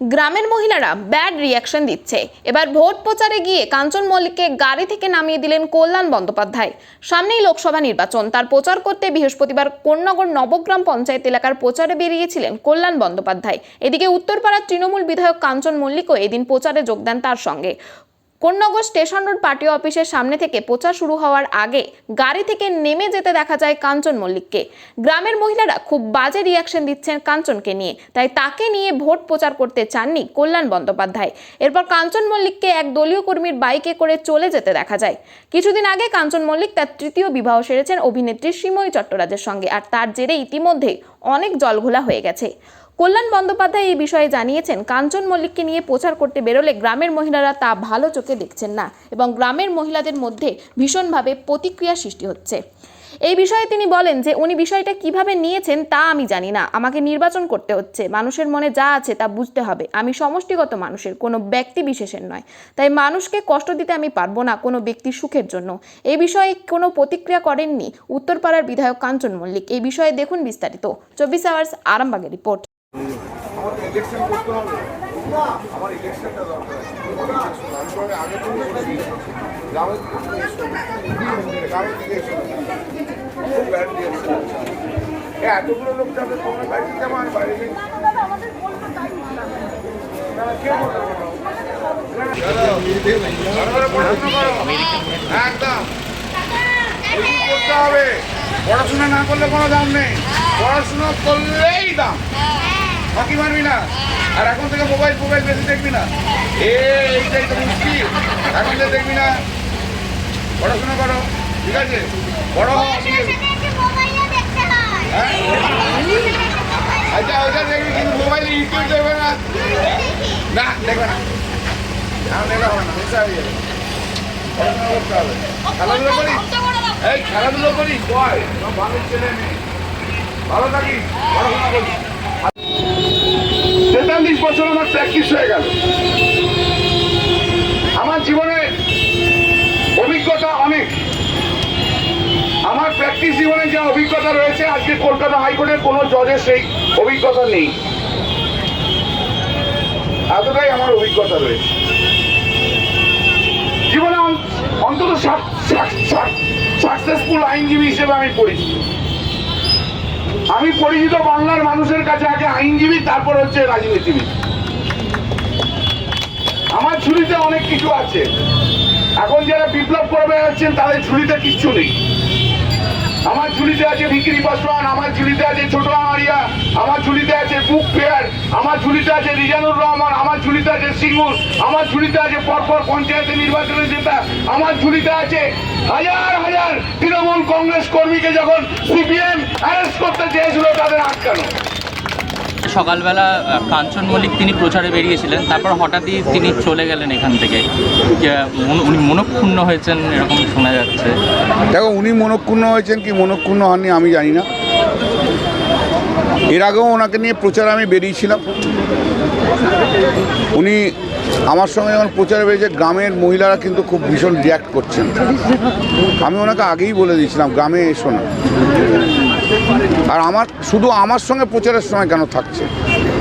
গ্রামের মহিলারা bad reaction দিচ্ছে। এবার ভোট প্রচারে গিয়ে কাঞ্চন মল্লিককে গাড়ি থেকে নামিয়ে দিলেন কল্যাণ বন্দ্যোপাধ্যায়। সামনেই লোকসভা নির্বাচন। তার প্রচার করতে বৃহস্পতিবার কোন্নগর নবগ্রাম পঞ্চায়েত এলাকার প্রচারে বেরিয়েছিলেন কল্যাণ বন্দ্যোপাধ্যায়। এদিকে উত্তরপাড়ার তৃণমূল বিধায়ক কাঞ্চন মল্লিকও এদিন প্রচারে যোগ দেন তার সঙ্গে। কোন্নগর স্টেশন রোড পার্টি অফিসের সামনে থেকে প্রচার শুরু হওয়ার আগে গাড়ি থেকে নেমে যেতে দেখা যায় কাঞ্চন মল্লিককে। গ্রামের মহিলারা খুব বাজে রিয়াকশন দিচ্ছেন কাঞ্চনকে নিয়ে। তাই তাকে নিয়ে ভোট প্রচার করতে চাননি কল্যাণ বন্দ্যোপাধ্যায়। এরপর কাঞ্চন মল্লিককে এক দলীয় কর্মীর বাইকে করে চলে যেতে দেখা যায়। কিছুদিন আগে কাঞ্চন মল্লিক তার তৃতীয় বিবাহ সেরেছেন অভিনেত্রী শ্রীময়ী চট্টরাজের সঙ্গে। আর তার জেরে ইতিমধ্যে অনেক জলঘোলা হয়ে গেছে। কল্যাণ বন্দ্যোপাধ্যায় এই বিষয়ে জানিয়েছেন, কাঞ্চন মল্লিককে নিয়ে প্রচার করতে বেরোলে গ্রামের মহিলারা তা ভালো চোখে দেখছেন না এবং গ্রামের মহিলাদের মধ্যে ভীষণভাবে প্রতিক্রিয়া সৃষ্টি হচ্ছে। এই বিষয়ে তিনি বলেন যে, উনি বিষয়টা কীভাবে নিয়েছেন তা আমি জানি না। আমাকে নির্বাচন করতে হচ্ছে। মানুষের মনে যা আছে তা বুঝতে হবে। আমি সমষ্টিগত মানুষের, কোনো ব্যক্তি বিশেষের নয়। তাই মানুষকে কষ্ট দিতে আমি পারব না কোনো ব্যক্তির সুখের জন্য। এই বিষয়ে কোনো প্রতিক্রিয়া করেননি উত্তরপাড়ার বিধায়ক কাঞ্চন মল্লিক। এই বিষয়ে দেখুন বিস্তারিত। চব্বিশ আওয়ার্স আরামবাগের রিপোর্ট। ইলেকশন করতে হবে। আমার ইলেকশনটা দরকার আগে গ্রামের এতগুলো লোক যাবে, তোমরা বাইরে যাব আর বাইরে একদম। করতে হবে। পড়াশোনা না করলে কোনো দাম নেই। পড়াশোনা করলেই দাম। ফাঁকি মারবি না? আর এখন থেকে মোবাইল ফোবাইল বেশি দেখবি না। এইটাই তো মুশকিল। এখন থেকে দেখবি না। পড়াশোনা করো ঠিক আছে? বড় হ্যাঁ। আচ্ছা ওইটা দেখবি কিন্তু মোবাইলে ইউটিউব দেখবে না? না দেখবে না। খেলাধুলো করি এই খেলাধুলো করি ভালো ছেলে মেয়ে। ভালো থাকি পড়াশোনা করি তেতাল্লিশ বছর আমার প্র্যাকটিস হয়ে গেল। আমার জীবনে অভিজ্ঞতা অনেক। আমার প্র্যাকটিস জীবনে যা অভিজ্ঞতা রয়েছে, আজকে কলকাতা হাইকোর্টের কোনো জজের সেই অভিজ্ঞতা নেই। এতটাই আমার অভিজ্ঞতা রয়েছে। জীবনে অন- অন্তত সাকসেসফুল আইনজীবী হিসেবে আমি পরিচিত। আমি পরিচিত বাংলার মানুষের কাছে আগে আইনজীবী, তারপর হচ্ছে রাজনীতিবিদ। আমার ছুরিতে অনেক কিছু আছে। এখন যারা বিপ্লব করে বেড়াচ্ছেন তাদের ছুরিতে কিচ্ছু নেই। আমার ঝুলিতে আছে ভিকিরি পাসওয়ান, আমার ঝুলিতে আছে ছোট আমারিয়া আমার ঝুলিতে আছে বুক ফেয়ার, আমার ঝুলিতে আছে রিজানুর রহমান, আমার ঝুলিতে আছে সিঙ্গুর আমার ঝুলিতে আছে পরপর পঞ্চায়েতে নির্বাচনে জেতা আমার ঝুলিতে আছে হাজার হাজার তৃণমূল কংগ্রেস কর্মীকে যখন সিপিএম অ্যারেস্ট করতে চেয়েছিল, তাদের আটকানো। সকালবেলা কাঞ্চন মল্লিক তিনি প্রচারে বেরিয়েছিলেন, তারপর হঠাৎই তিনি চলে গেলেন এখান থেকে। উনি মনক্ষুণ্ণ হয়েছেন, এরকম শোনা যাচ্ছে। দেখো, উনি মনক্ষুণ্ণ হয়েছেন কি মনক্ষুণ্ণ হননি আমি জানি না। এর আগেও ওনাকে নিয়ে প্রচার আমি বেরিয়েছিলাম। উনি আমার সঙ্গে যখন প্রচার বেরিয়েছে, গ্রামের মহিলারা কিন্তু খুব ভীষণ রিয়াক্ট করছেন। আমি ওনাকে আগেই বলে দিয়েছিলাম, গ্রামে এসো না। আর আমার, শুধু আমার সঙ্গে প্রচারের সময় কেন থাকছে?